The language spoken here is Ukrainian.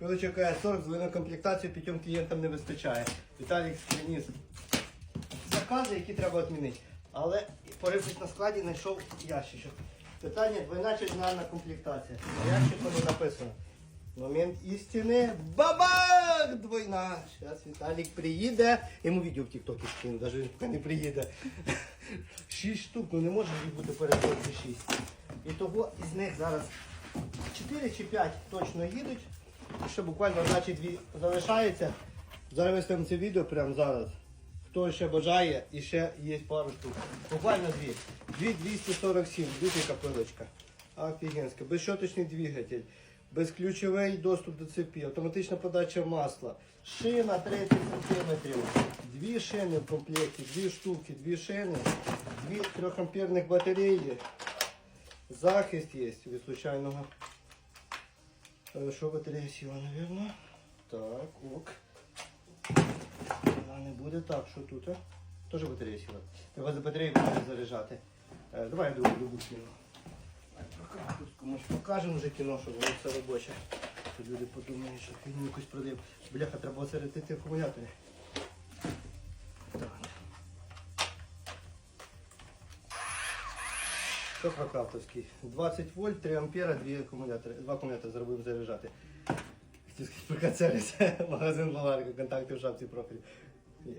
Пилочок АС-40 з двойною комплектацією п'ятьом клієнтам не вистачає. Віталік приніс закази, які треба відмінити. Але порившись на складі, знайшов ящичок. Питання двойна чи одна комплектація. На ящику не написано. Момент істини. Бабах! Двойна. Зараз Віталік приїде. Йому відео в Тіктокі скину, навіть він не приїде. Шість штук, ну не може бути перед шість. І того із них зараз 4 чи 5 точно їдуть. І ще буквально одна дві залишається. Зараз виставимо це відео прямо зараз. Хто ще бажає, і ще є пару штук. Буквально дві. Дві 247, дивіться пилочка. Офігенська. Безщоточний двигатель, безключовий доступ до цепі, автоматична подача масла, шина 30 см, дві шини в комплекті, дві штуки, дві шини, дві 3 батареї. Захист є від случайного. Е, Що батарея сіла, мабуть? Так, ок. Вона не буде так, що тут? Теж батарея сіла. Треба за батарею буде заряджати. Е, давай я другу другу кіно. Комусь покажемо вже кіно, щоб воно все робоче. Люди подумають, що фільм якусь продаю. Бляха, треба осередити акумулятори. Що прокрафтовський? 20 вольт, 3 ампера, 2 акумулятори. Два акумулятори зробив заряджати. Хотів сказати, прикацелися. Магазин Баварка, контакти в шапці профілю. Є.